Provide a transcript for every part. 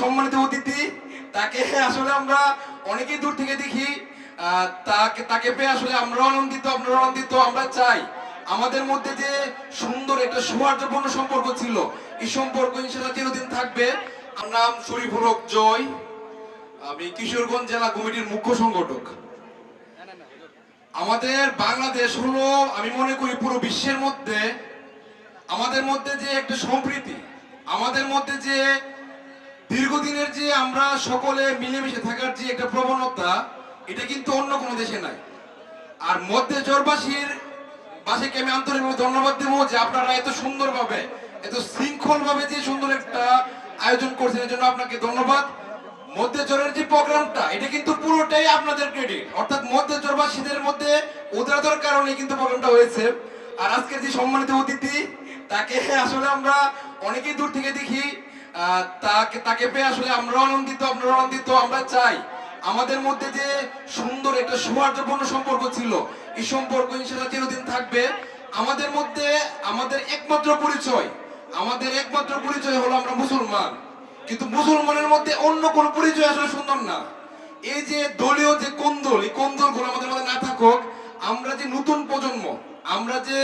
সম্মানিত অতিথি, তাকে আসলে আমরা অনেকেই দূর থেকে দেখি তাকে তাকে পেয়ে আসলে আমরা আনন্দিত, আপনারা আনন্দিত, আমরা চাই। আমাদের মধ্যে যে সুন্দর একটা সৌহার্দ্যপূর্ণ সম্পর্ক ছিল, এই সম্পর্ক ইনশাল্লাহ চিরদিন থাকবে। আমার নাম শরীফুল হক জয়। আমি কিশোরগঞ্জ জেলা কমিটির মুখ্য সংগঠক। আমাদের বাংলাদেশ হলো, আমি মনে করি পুরো বিশ্বের মধ্যে, আমাদের মধ্যে যে একটা সম্প্রীতি, আমাদের মধ্যে যে দীর্ঘদিনের যে আমরা সকলে মিলেমিশে থাকার যে একটা প্রবণতা, এটা কিন্তু অন্য কোনো দেশে নাই। আর মধ্যে জোরবাসীর বাসীকে আমি আন্তরিকভাবে ধন্যবাদ দেবো যে আপনারা এত সুন্দরভাবে, এত শৃঙ্খলভাবে যে সুন্দর একটা আয়োজন করছেন, এর জন্য আপনাকে ধন্যবাদ। মধ্যে জোরের যে প্রোগ্রামটা, এটা কিন্তু পুরোটাই আপনাদের ক্রেডিট অর্থাৎ মধ্যে জোরবাসীদের মধ্যে উদারতার কারণে কিন্তু প্রোগ্রামটা হয়েছে। আর আজকের যে সম্মানিত অতিথি, তাকে আসলে আমরা অনেকেই দূর থেকে দেখি। তাকে তাকে পেয়ে আসলে আমরা আনন্দিত, আপনারা আনন্দিত, আমরা চাই। আমাদের মধ্যে যে সুন্দর একটা সৌহার্দ্যপূর্ণ সম্পর্ক ছিল, এই সম্পর্ক ইনশাল্লাহ চিরদিন থাকবে। আমাদের মধ্যে আমাদের একমাত্র পরিচয়, আমাদের একমাত্র পরিচয় হলো আমরা মুসলমান। কিন্তু মুসলমানের মধ্যে অন্য কোনো পরিচয় আসলে সুন্দর না। এই যে দলীয় যে কোন্দল, এই কোন্দলগুলো আমাদের মধ্যে না থাকুক, আমরা যে নতুন প্রজন্ম, আমরা যে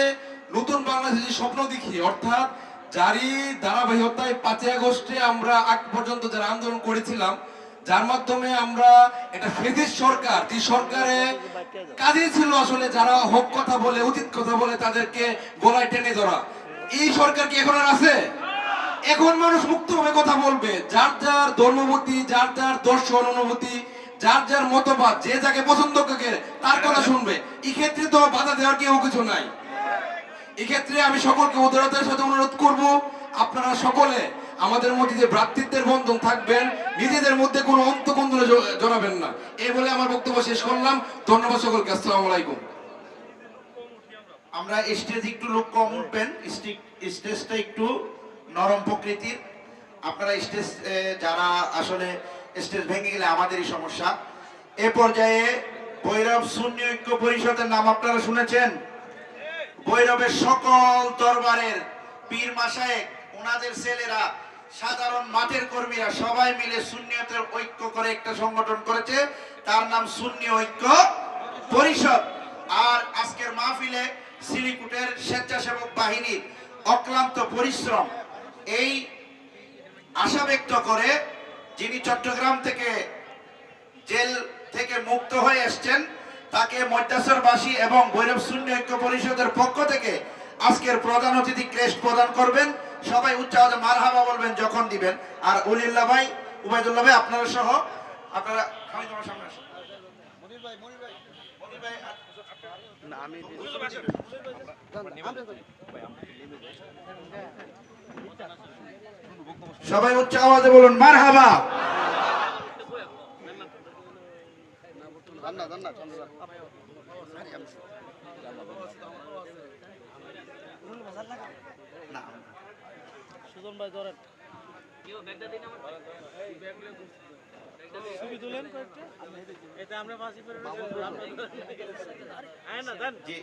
নতুন বাংলাদেশে যে স্বপ্ন দেখি, অর্থাৎ যারই ধারাবাহিকতায় পাঁচই আগস্টে আমরা আগ পর্যন্ত যারা আন্দোলন করেছিলাম, যার মাধ্যমে আমরা এটা ফেদিস সরকার, যে সরকারে কাজে ছিল আসলে, যারা হক কথা বলে, উচিত কথা বলে, তাদেরকে গলায় টেনে ধরা। এই সরকার কি এখন আর আছে? এখন মানুষ মুক্তভাবে কথা বলবে। যার যার ধর্মবতী, যার যার দর্শন অনুভূতি, যার যার মতবাদ, যে যাকে পছন্দ করে তার কথা শুনবে। এই ক্ষেত্রে তো বাধা দেওয়ার কেউ কিছু নাই। এক্ষেত্রে আমি সকলকে উদারতার সাথে অনুরোধ করব, আপনারা সকলে আমাদের মধ্যে যে ভ্রাতৃত্বের বন্ধন থাকবেন, নিজেদের মধ্যে কোনো অন্তকন্দলে জড়াবেন না। এই বলে আমার বক্তব্য শেষ করলাম। ধন্যবাদ সকলকে। আসসালামু আলাইকুম। আমরা স্টেজ একটু লোক কম উঠবেন। স্টেজটা একটু নরম প্রকৃতির। আপনারা স্টেজ যারা আসলে স্টেজ ভেঙে গেলে আমাদেরই সমস্যা। এ পর্যায়ে ভৈরব শূন্য ঐক্য পরিষদের নাম আপনারা শুনেছেন? ভৈরবের সকল দরবারের পীর মাসায়েক ওনাদের ছেলেরা, সাধারণ মাঠের কর্মীরা সবাই মিলে শূন্যতের ঐক্য করে একটা সংগঠন করেছে। তার নাম শূন্য ঐক্য পরিষদ। আর আজকের মাহফিলে সিলিকুটের স্বেচ্ছাসেবক বাহিনীর অক্লান্ত পরিশ্রম, এই আশা ব্যক্ত করে যিনি চট্টগ্রাম থেকে জেল থেকে মুক্ত হয়ে এসছেন তাকে মধ্যাসরবাসী এবং ভৈরব শূন্য ঐক্য পরিষদের পক্ষ থেকে আজকের প্রধান অতিথি ক্রেস্ট প্রদান করবেন। সবাই উচ্চ আওয়াজে মারহাবা বলবেন যখন দিবেন। আর উলিল্লাহ ভাই উবাইদুল্লাহ ভাই আপনারা সহ আপনারা আমি তোমার সামনে আসি। মনির ভাই, আর- সবাই উচ্চ আওয়াজে বলুন মারহাবা সুজন ভাই ধরেন। ছবি তুলেন কয়েকটা এটা আমরা না জি